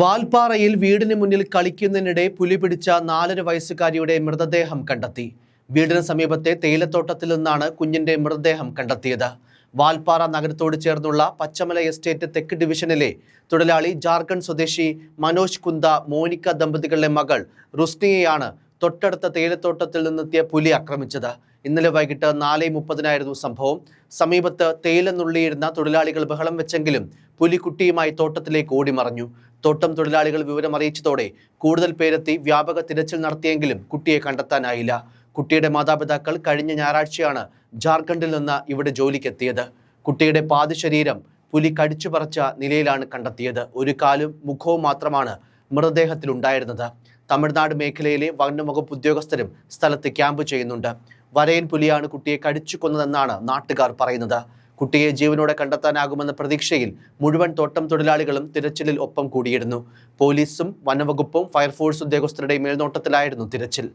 വാൽപ്പാറയിൽ വീടിന് മുന്നിൽ കളിക്കുന്നതിനിടെ പുലി പിടിച്ച നാലര വയസ്സുകാരിയുടെ മൃതദേഹം കണ്ടെത്തി. വീടിന് സമീപത്തെ തേയിലത്തോട്ടത്തിൽ നിന്നാണ് കുഞ്ഞിന്റെ മൃതദേഹം കണ്ടെത്തിയത്. വാൽപ്പാറ നഗരത്തോട് ചേർന്നുള്ള പച്ചമല എസ്റ്റേറ്റ് തെക്ക് ഡിവിഷനിലെ തൊഴിലാളി ജാർഖണ്ഡ് സ്വദേശി മനോജ് കുന്ത മോനിക്ക ദമ്പതികളുടെ മകൾ റുസ്നിയെയാണ് തൊട്ടടുത്ത തേയിലത്തോട്ടത്തിൽ നിന്നെത്തിയ പുലി ആക്രമിച്ചത്. ഇന്നലെ വൈകിട്ട് നാല് മുപ്പതിനായിരുന്നു സംഭവം. സമീപത്ത് തേയില നുള്ളിയിരുന്ന തൊഴിലാളികൾ ബഹളം വെച്ചെങ്കിലും പുലിക്കുട്ടിയുമായി തോട്ടത്തിലേക്ക് ഓടിമറഞ്ഞു. തോട്ടം തൊഴിലാളികൾ വിവരം അറിയിച്ചതോടെ കൂടുതൽ പേരെത്തി വ്യാപക തിരച്ചിൽ നടത്തിയെങ്കിലും കുട്ടിയെ കണ്ടെത്താനായില്ല. കുട്ടിയുടെ മാതാപിതാക്കൾ കഴിഞ്ഞ ഞായറാഴ്ചയാണ് ജാർഖണ്ഡിൽ നിന്ന് ഇവിടെ ജോലിക്കെത്തിയത്. കുട്ടിയുടെ പാതിശരീരം പുലി കടിച്ചു പറിച്ച നിലയിലാണ് കണ്ടെത്തിയത്. ഒരു കാലും മുഖവും മാത്രമാണ് മൃതദേഹത്തിലുണ്ടായിരുന്നത്. തമിഴ്നാട് മേഖലയിലെ വനംവകുപ്പ് ഉദ്യോഗസ്ഥരും സ്ഥലത്ത് ക്യാമ്പ് ചെയ്യുന്നുണ്ട്. വരയൻ പുലിയാണ് കുട്ടിയെ കടിച്ചു കൊന്നതെന്നാണ് നാട്ടുകാർ പറയുന്നത്. കുട്ടിയെ ജീവനോടെ കണ്ടെത്താനാകുമെന്ന പ്രതീക്ഷയിൽ മുഴുവൻ തോട്ടം തൊഴിലാളികളും തിരച്ചിലിൽ ഒപ്പം കൂടിയിരുന്നു. പോലീസും വനവകുപ്പും ഫയർഫോഴ്സ് ഉദ്യോഗസ്ഥരുടെ മേൽനോട്ടത്തിലായിരുന്നു തിരച്ചിൽ.